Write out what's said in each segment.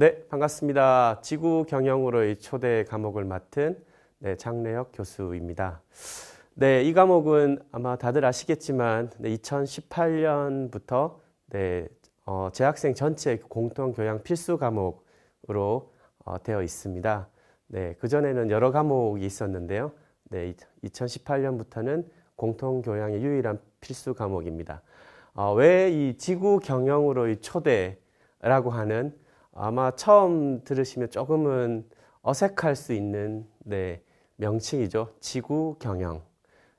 네, 반갑습니다. 지구 경영으로의 초대 과목을 맡은 네, 장래혁 교수입니다. 네, 이 과목은 아마 다들 아시겠지만 네, 2018년부터 네, 어, 재학생 전체 공통 교양 필수 과목으로 어, 되어 있습니다. 네, 그 전에는 여러 과목이 있었는데요. 네, 2018년부터는 공통 교양의 유일한 필수 과목입니다. 어, 왜 이 지구 경영으로의 초대라고 하는 아마 처음 들으시면 조금은 어색할 수 있는 네, 명칭이죠. 지구 경영.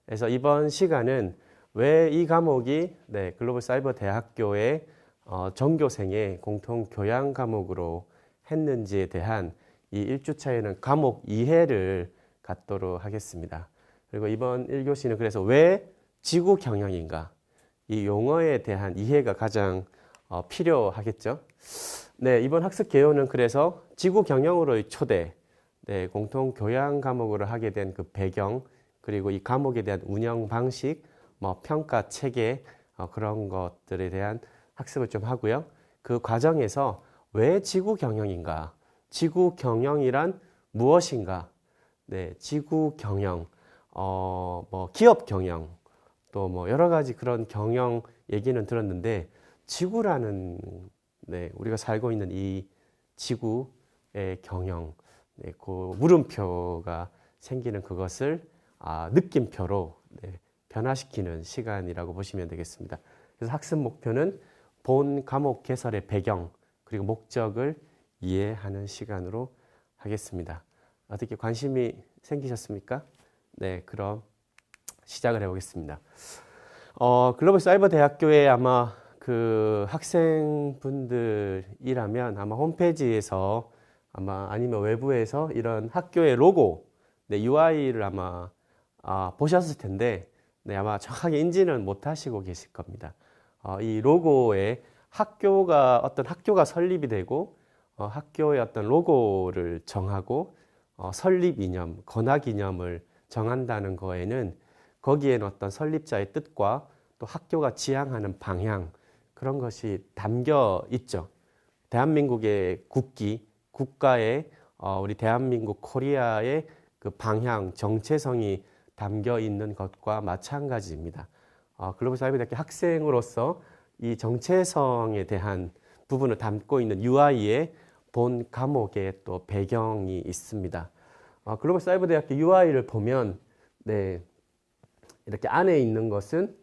그래서 이번 시간은 왜 이 과목이 네, 글로벌 사이버 대학교의 어, 전교생의 공통 교양 과목으로 했는지에 대한 이 1주차에는 과목 이해를 갖도록 하겠습니다. 그리고 이번 1교시는 그래서 왜 지구 경영인가? 이 용어에 대한 이해가 가장 어, 필요하겠죠. 네, 이번 학습 개요는 그래서 지구 경영으로의 초대, 네, 공통 교양 과목으로 하게 된 그 배경, 그리고 이 과목에 대한 운영 방식, 뭐 평가 체계 어, 그런 것들에 대한 학습을 좀 하고요. 그 과정에서 왜 지구 경영인가? 지구 경영이란 무엇인가? 네, 지구 경영, 어, 뭐 기업 경영, 또 뭐 여러 가지 그런 경영 얘기는 들었는데 지구라는 네, 우리가 살고 있는 이 지구의 경영, 네, 그 물음표가 생기는 그것을 아, 느낌표로 네, 변화시키는 시간이라고 보시면 되겠습니다. 그래서 학습 목표는 본 과목 개설의 배경 그리고 목적을 이해하는 시간으로 하겠습니다. 어떻게 관심이 생기셨습니까? 네, 그럼 시작을 해보겠습니다. 어, 글로벌 사이버 대학교에 아마 그 학생분들이라면 아마 홈페이지에서 아마 아니면 외부에서 이런 학교의 로고, 네, UI를 아마 아, 보셨을 텐데, 네, 아마 정확하게 인지는 못 하시고 계실 겁니다. 어, 이 로고에 학교가, 어떤 학교가 설립이 되고, 어, 학교의 어떤 로고를 정하고, 어, 설립 이념, 건학 이념을 정한다는 거에는 거기에는 어떤 설립자의 뜻과 또 학교가 지향하는 방향, 그런 것이 담겨 있죠. 대한민국의 국기, 국가의 어, 우리 대한민국 코리아의 그 방향, 정체성이 담겨 있는 것과 마찬가지입니다. 어, 글로벌 사이버대학교 학생으로서 이 정체성에 대한 부분을 담고 있는 UI의 본 과목의 또 배경이 있습니다. 어, 글로벌 사이버대학교 UI를 보면 네, 이렇게 안에 있는 것은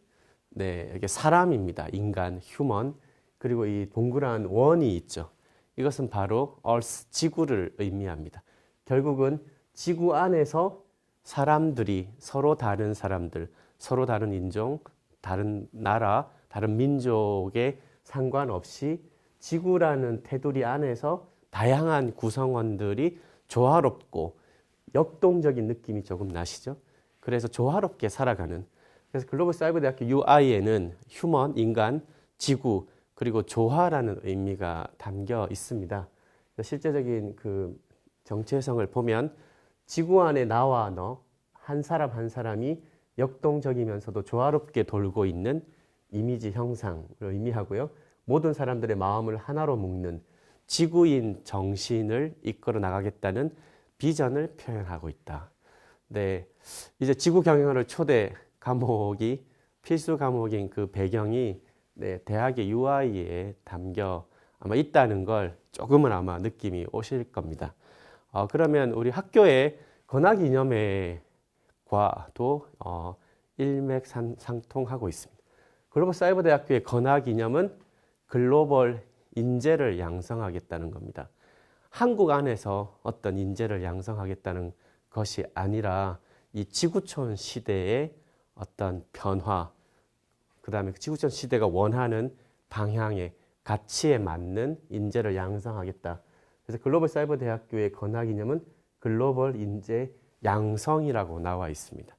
네, 이게 사람입니다. 인간, 휴먼. 그리고 이 동그란 원이 있죠. 이것은 바로 얼스, 지구를 의미합니다. 결국은 지구 안에서 사람들이 서로 다른 사람들, 서로 다른 인종, 다른 나라, 다른 민족에 상관없이 지구라는 테두리 안에서 다양한 구성원들이 조화롭고 역동적인 느낌이 조금 나시죠? 그래서 조화롭게 살아가는 그래서 글로벌 사이버 대학교 UI에는 휴먼, 인간, 지구, 그리고 조화라는 의미가 담겨 있습니다. 실제적인 그 정체성을 보면 지구 안에 나와 너, 한 사람 한 사람이 역동적이면서도 조화롭게 돌고 있는 이미지 형상을 의미하고요. 모든 사람들의 마음을 하나로 묶는 지구인 정신을 이끌어 나가겠다는 비전을 표현하고 있다. 네. 이제 지구 경영을 초대 과목이 필수 과목인 그 배경이 네, 대학의 UI에 담겨 아마 있다는 걸 조금은 아마 느낌이 오실 겁니다. 어, 그러면 우리 학교의 건학 이념회과도 어, 일맥상통하고 있습니다. 글로벌 사이버 대학교의 건학 이념은 글로벌 인재를 양성하겠다는 겁니다. 한국 안에서 어떤 인재를 양성하겠다는 것이 아니라 이 지구촌 시대의 어떤 변화, 그 다음에 지구촌 시대가 원하는 방향의 가치에 맞는 인재를 양성하겠다. 그래서 글로벌 사이버 대학교의 건학 이념은 글로벌 인재 양성이라고 나와 있습니다.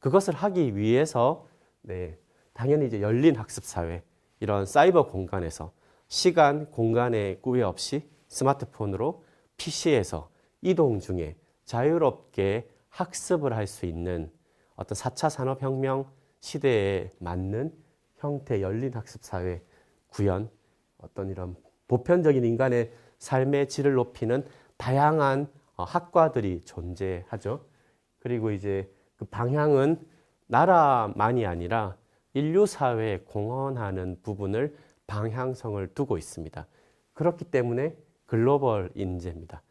그것을 하기 위해서 네, 당연히 이제 열린 학습 사회 이런 사이버 공간에서 시간 공간의 구애 없이 스마트폰으로 PC에서 이동 중에 자유롭게 학습을 할 수 있는 어떤 4차 산업혁명 시대에 맞는 형태 열린 학습 사회 구현 어떤 이런 보편적인 인간의 삶의 질을 높이는 다양한 어, 학과들이 존재하죠. 그리고 이제 그 방향은 나라만이 아니라 인류 사회에 공헌하는 부분을 방향성을 두고 있습니다. 그렇기 때문에 글로벌 인재입니다.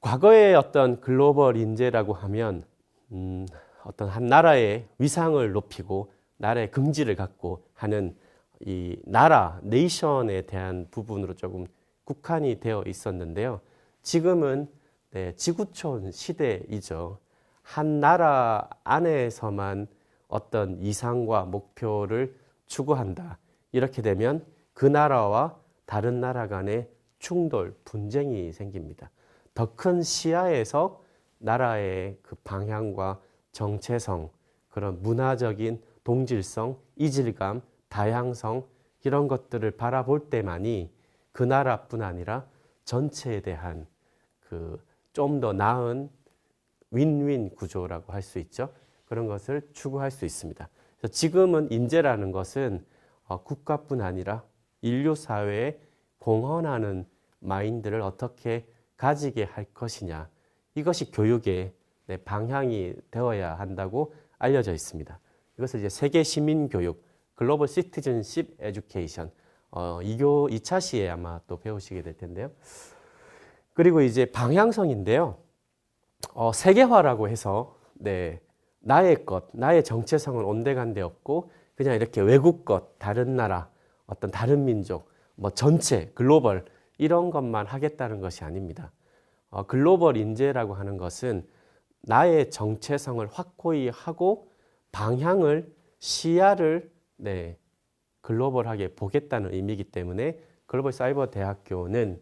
과거의 어떤 글로벌 인재라고 하면 음, 어떤 한 나라의 위상을 높이고 나라의 긍지를 갖고 하는 이 나라, 네이션에 대한 부분으로 조금 국한이 되어 있었는데요. 지금은 네, 지구촌 시대이죠. 한 나라 안에서만 어떤 이상과 목표를 추구한다. 이렇게 되면 그 나라와 다른 나라 간의 충돌, 분쟁이 생깁니다. 더 큰 시야에서 나라의 그 방향과 정체성, 그런 문화적인 동질성, 이질감, 다양성, 이런 것들을 바라볼 때만이 그 나라뿐 아니라 전체에 대한 그 좀 더 나은 윈윈 구조라고 할 수 있죠. 그런 것을 추구할 수 있습니다. 지금은 인재라는 것은 어, 국가뿐 아니라 인류 사회에 공헌하는 마인드를 어떻게 가지게 할 것이냐. 이것이 교육의 네, 방향이 되어야 한다고 알려져 있습니다. 이것을 이제 세계 시민 교육, 글로벌 시티즌십 에듀케이션, 어, 2교 2차 시에 아마 또 배우시게 될 텐데요. 그리고 이제 방향성인데요. 어, 세계화라고 해서 네, 나의 것, 나의 정체성은 온데간데 없고 그냥 이렇게 외국 것, 다른 나라, 어떤 다른 민족, 뭐 전체, 글로벌 이런 것만 하겠다는 것이 아닙니다. 어, 글로벌 인재라고 하는 것은 나의 정체성을 확고히 하고 방향을 시야를 네, 글로벌하게 보겠다는 의미이기 때문에 글로벌 사이버 대학교는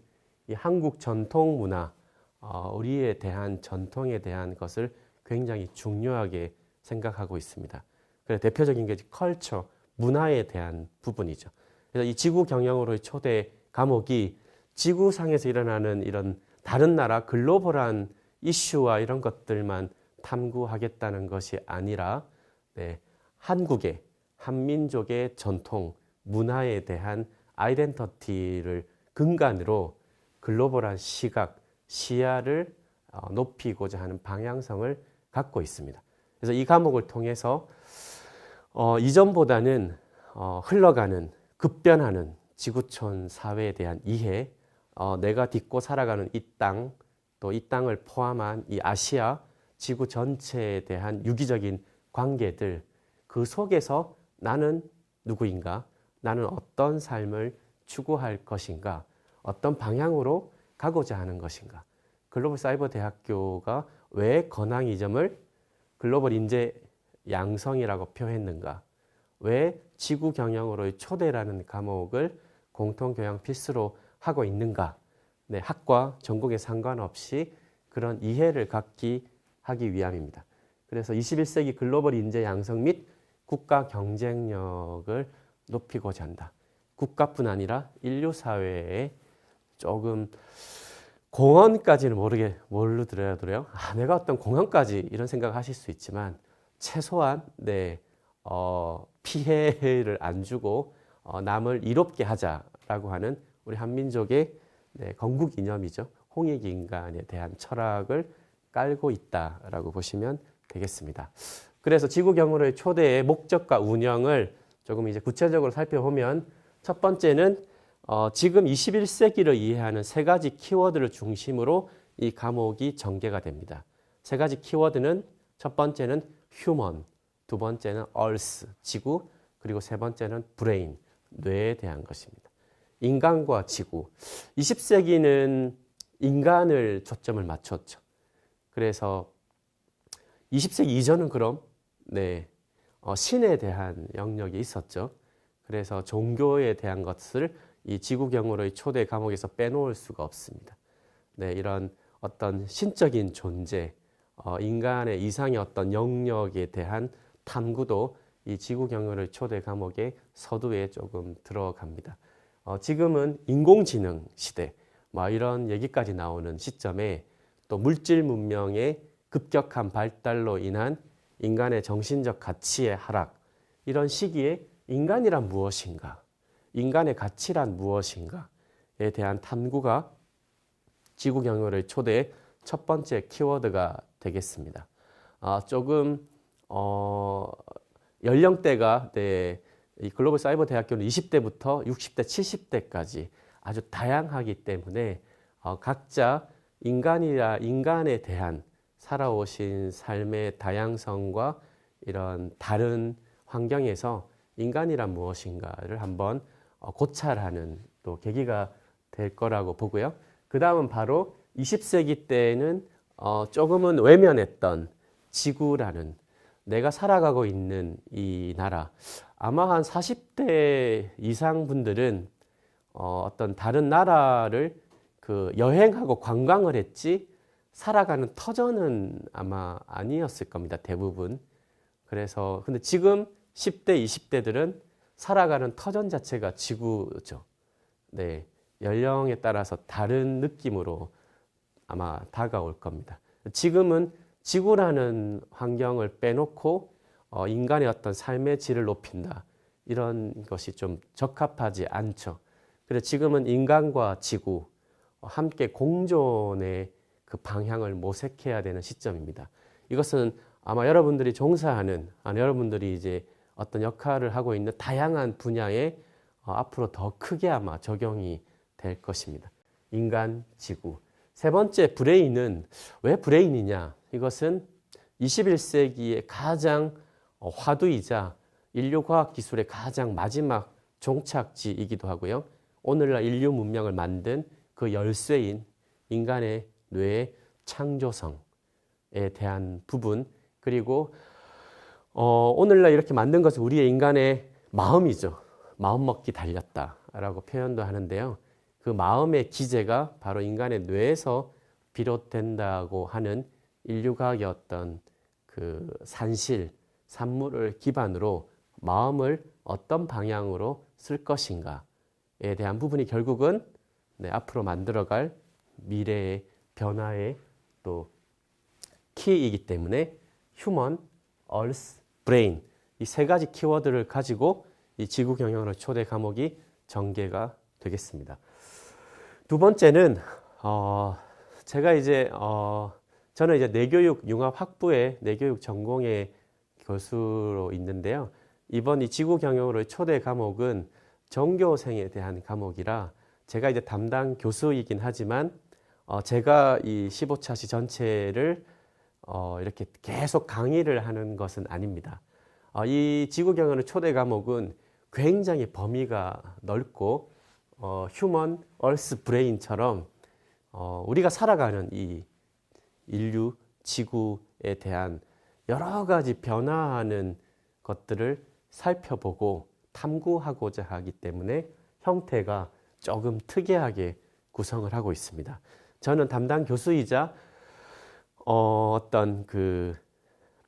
이 한국 전통 문화, 어, 우리에 대한 전통에 대한 것을 굉장히 중요하게 생각하고 있습니다. 그래서 대표적인 게 컬처, 문화에 대한 부분이죠. 그래서 이 지구 경영으로의 초대 과목이 지구상에서 일어나는 이런 다른 나라 글로벌한 이슈와 이런 것들만 탐구하겠다는 것이 아니라 네, 한국의 한민족의 전통, 문화에 대한 아이덴터티를 근간으로 글로벌한 시각, 시야를 어, 높이고자 하는 방향성을 갖고 있습니다. 그래서 이 과목을 통해서 어, 이전보다는 어, 흘러가는 급변하는 지구촌 사회에 대한 이해, 어, 내가 딛고 살아가는 이 땅, 또 이 땅을 포함한 이 아시아 지구 전체에 대한 유기적인 관계들 그 속에서 나는 누구인가, 나는 어떤 삶을 추구할 것인가, 어떤 방향으로 가고자 하는 것인가. 글로벌 사이버 대학교가 왜 건항 이점을 글로벌 인재 양성이라고 표했는가? 왜 지구 경영으로의 초대라는 과목을 공통 교양 필수로 하고 있는가? 네, 학과 전국에 상관없이 그런 이해를 갖기 하기 위함입니다. 그래서 21세기 글로벌 인재 양성 및 국가 경쟁력을 높이고자 한다. 국가뿐 아니라 인류 사회에 조금 공헌까지는 모르게 뭘로 들어야 들어요? 아, 내가 어떤 공헌까지 이런 생각 하실 수 있지만 최소한 네, 어, 피해를 안 주고 어, 남을 이롭게 하자라고 하는 우리 한민족의 네, 건국 이념이죠. 홍익 인간에 대한 철학을 깔고 있다라고 보시면 되겠습니다. 그래서 지구 경으로의 초대의 목적과 운영을 조금 이제 구체적으로 살펴보면 첫 번째는 어, 지금 21세기를 이해하는 세 가지 키워드를 중심으로 이 과목이 전개가 됩니다. 세 가지 키워드는 첫 번째는 휴먼, 두 번째는 얼스, 지구, 그리고 세 번째는 브레인, 뇌에 대한 것입니다. 인간과 지구. 20세기는 인간을 초점을 맞췄죠. 그래서 20세기 이전은 그럼 네, 어, 신에 대한 영역이 있었죠. 그래서 종교에 대한 것을 이 지구경으로의 초대 과목에서 빼놓을 수가 없습니다. 네, 이런 어떤 신적인 존재, 어, 인간의 이상의 어떤 영역에 대한 탐구도 이 지구경으로의 초대 과목의 서두에 조금 들어갑니다. 어, 지금은 인공지능 시대, 뭐 이런 얘기까지 나오는 시점에 또 물질 문명의 급격한 발달로 인한 인간의 정신적 가치의 하락, 이런 시기에 인간이란 무엇인가? 인간의 가치란 무엇인가에 대한 탐구가 지구 경영을 초대의 첫 번째 키워드가 되겠습니다. 아, 조금 어, 연령대가 네, 이 글로벌 사이버 대학교는 20대부터 60대, 70대까지 아주 다양하기 때문에 어, 각자 인간이라 인간에 대한 살아오신 삶의 다양성과 이런 다른 환경에서 인간이란 무엇인가를 한번 어, 고찰하는 또 계기가 될 거라고 보고요. 그 다음은 바로 20세기 때는 어, 조금은 외면했던 지구라는 내가 살아가고 있는 이 나라 아마 한 40대 이상 분들은 어, 어떤 다른 나라를 그 여행하고 관광을 했지 살아가는 터전은 아마 아니었을 겁니다. 대부분. 그래서 근데 지금 10대, 20대들은 살아가는 터전 자체가 지구죠. 네. 연령에 따라서 다른 느낌으로 아마 다가올 겁니다. 지금은 지구라는 환경을 빼놓고 어, 인간의 어떤 삶의 질을 높인다. 이런 것이 좀 적합하지 않죠. 그래서 지금은 인간과 지구 어, 함께 공존의 그 방향을 모색해야 되는 시점입니다. 이것은 아마 여러분들이 종사하는, 아니 여러분들이 이제 어떤 역할을 하고 있는 다양한 분야에 어, 앞으로 더 크게 아마 적용이 될 것입니다. 인간, 지구. 세 번째 브레인은 왜 브레인이냐? 이것은 21세기의 가장 어, 화두이자 인류 과학 기술의 가장 마지막 종착지이기도 하고요. 오늘날 인류 문명을 만든 그 열쇠인 인간의 뇌의 창조성에 대한 부분 그리고 어, 오늘날 이렇게 만든 것은 우리의 인간의 마음이죠. 마음 먹기 달렸다라고 표현도 하는데요. 그 마음의 기제가 바로 인간의 뇌에서 비롯된다고 하는 인류과학의 어떤 그 산실, 산물을 기반으로 마음을 어떤 방향으로 쓸 것인가에 대한 부분이 결국은 네, 앞으로 만들어갈 미래의 변화의 또 키이기 때문에 휴먼, 얼스, 브레인 이 세 가지 키워드를 가지고 이 지구 경영으로 초대 과목이 전개가 되겠습니다. 두 번째는 어, 제가 이제 어, 저는 이제 내교육 융합 학부의 내교육 전공의 교수로 있는데요. 이번 이 지구 경영으로 초대 과목은 전교생에 대한 과목이라 제가 이제 담당 교수이긴 하지만 어, 제가 이 15차시 전체를 어, 이렇게 계속 강의를 하는 것은 아닙니다. 어, 이 지구 경영의 초대 과목은 굉장히 범위가 넓고 어, 휴먼 얼스 브레인처럼 어, 우리가 살아가는 이 인류 지구에 대한 여러 가지 변화하는 것들을 살펴보고 탐구하고자 하기 때문에 형태가 조금 특이하게 구성을 하고 있습니다. 저는 담당 교수이자 어, 어떤 그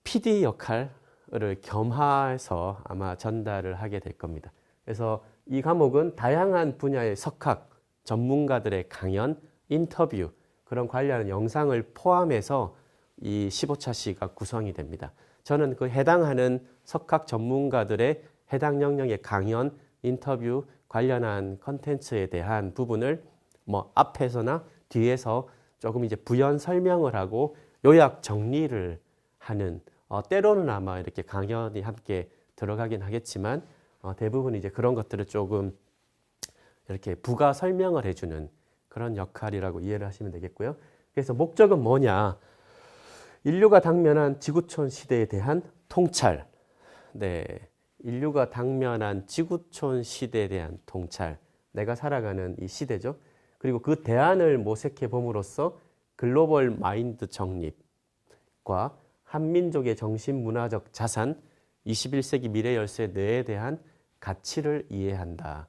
PD 역할을 겸해서 아마 전달을 하게 될 겁니다. 그래서 이 과목은 다양한 분야의 석학, 전문가들의 강연, 인터뷰, 그런 관련 영상을 포함해서 이 15차 시가 구성이 됩니다. 저는 그 해당하는 석학 전문가들의 해당 영역의 강연, 인터뷰 관련한 컨텐츠에 대한 부분을 뭐 앞에서나 뒤에서 조금 이제 부연 설명을 하고 요약 정리를 하는 어, 때로는 아마 이렇게 강연이 함께 들어가긴 하겠지만 어, 대부분 이제 그런 것들을 조금 이렇게 부가 설명을 해주는 그런 역할이라고 이해를 하시면 되겠고요. 그래서 목적은 뭐냐? 인류가 당면한 지구촌 시대에 대한 통찰. 네. 인류가 당면한 지구촌 시대에 대한 통찰. 내가 살아가는 이 시대죠. 그리고 그 대안을 모색해 봄으로써 글로벌 마인드 정립과 한민족의 정신 문화적 자산, 21세기 미래 열쇠 뇌에 대한 가치를 이해한다.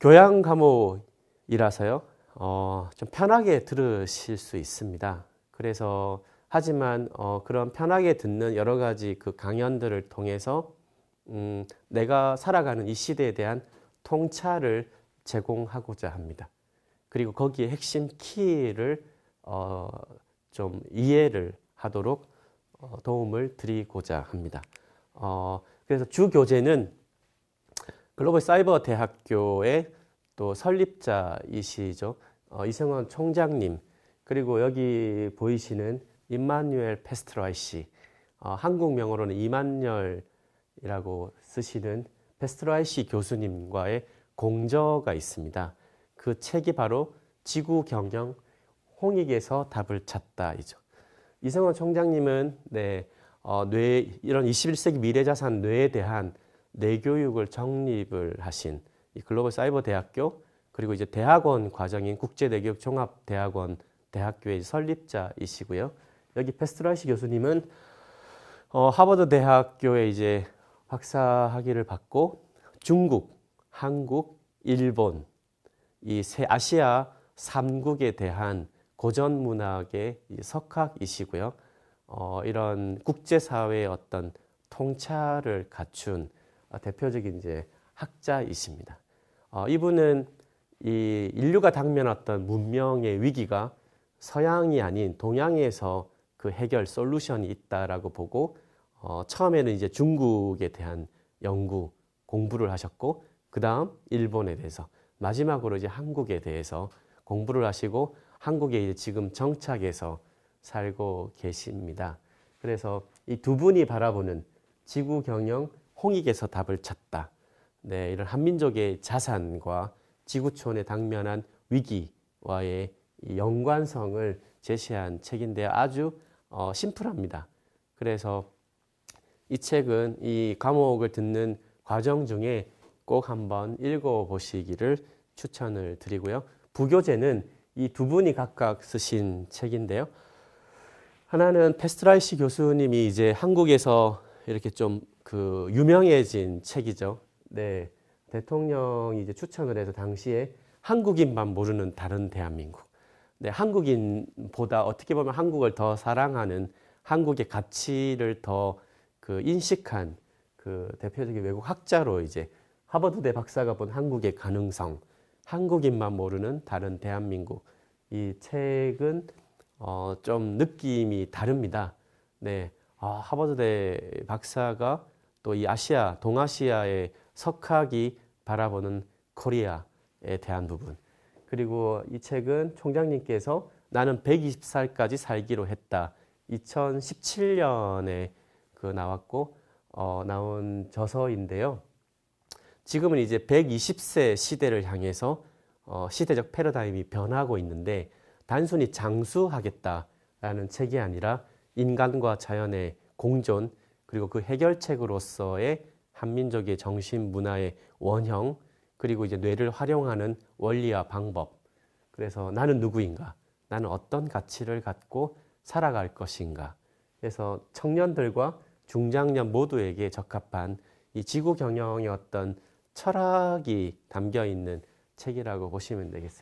교양 과목이라서요, 어, 좀 편하게 들으실 수 있습니다. 그래서 하지만 어, 그런 편하게 듣는 여러 가지 그 강연들을 통해서 음, 내가 살아가는 이 시대에 대한 통찰을 제공하고자 합니다. 그리고 거기에 핵심 키를 어, 좀 이해를 하도록 어, 도움을 드리고자 합니다. 어, 그래서 주 교재는 글로벌 사이버 대학교의 또 설립자이시죠. 어, 이성원 총장님 그리고 여기 보이시는 임마누엘 페스트라이 씨 어, 한국 명어로는 이만열이라고 쓰시는 페스트라이 씨 교수님과의 공저가 있습니다. 그 책이 바로 지구 경영 홍익에서 답을 찾다이죠. 이성원 총장님은 네, 어, 뇌 이런 21세기 미래 자산 뇌에 대한 뇌교육을 정립을 하신 이 글로벌 사이버 대학교 그리고 이제 대학원 과정인 국제내교육 종합대학원 대학교의 설립자이시고요. 여기 페스트라시 교수님은 어, 하버드 대학교에 이제 박사 학위를 받고 중국, 한국, 일본 이 세 아시아 3국에 대한 고전 문학의 석학이시고요. 어, 이런 국제 사회의 어떤 통찰을 갖춘 어, 대표적인 이제 학자이십니다. 어, 이분은 이 인류가 당면했던 문명의 위기가 서양이 아닌 동양에서 그 해결 솔루션이 있다라고 보고 어, 처음에는 이제 중국에 대한 연구 공부를 하셨고 그 다음 일본에 대해서 마지막으로 이제 한국에 대해서 공부를 하시고 한국에 이제 지금 정착해서 살고 계십니다. 그래서 이 두 분이 바라보는 지구 경영 홍익에서 답을 찾다. 네, 이런 한민족의 자산과 지구촌에 당면한 위기와의 이 연관성을 제시한 책인데 아주 어, 심플합니다. 그래서 이 책은 이 과목을 듣는 과정 중에 꼭 한번 읽어보시기를 추천을 드리고요. 부교재는 이 두 분이 각각 쓰신 책인데요. 하나는 페스트라이시 교수님이 이제 한국에서 이렇게 좀 그 유명해진 책이죠. 네. 대통령이 이제 추천을 해서 당시에 한국인만 모르는 다른 대한민국. 네, 한국인보다 어떻게 보면 한국을 더 사랑하는 한국의 가치를 더 그 인식한 그 대표적인 외국 학자로 이제 하버드대 박사가 본 한국의 가능성, 한국인만 모르는 다른 대한민국. 이 책은 어, 좀 느낌이 다릅니다. 네, 아, 하버드대 박사가 또 이 아시아, 동아시아의 석학이 바라보는 코리아에 대한 부분. 그리고 이 책은 총장님께서 나는 120살까지 살기로 했다. 2017년에 그 나왔고 어, 나온 저서인데요. 지금은 이제 120세 시대를 향해서 어, 시대적 패러다임이 변하고 있는데 단순히 장수하겠다라는 책이 아니라 인간과 자연의 공존 그리고 그 해결책으로서의 한민족의 정신 문화의 원형 그리고 이제 뇌를 활용하는 원리와 방법. 그래서 나는 누구인가? 나는 어떤 가치를 갖고 살아갈 것인가? 그래서 청년들과 중장년 모두에게 적합한 이 지구 경영의 어떤 철학이 담겨 있는 책이라고 보시면 되겠습니다.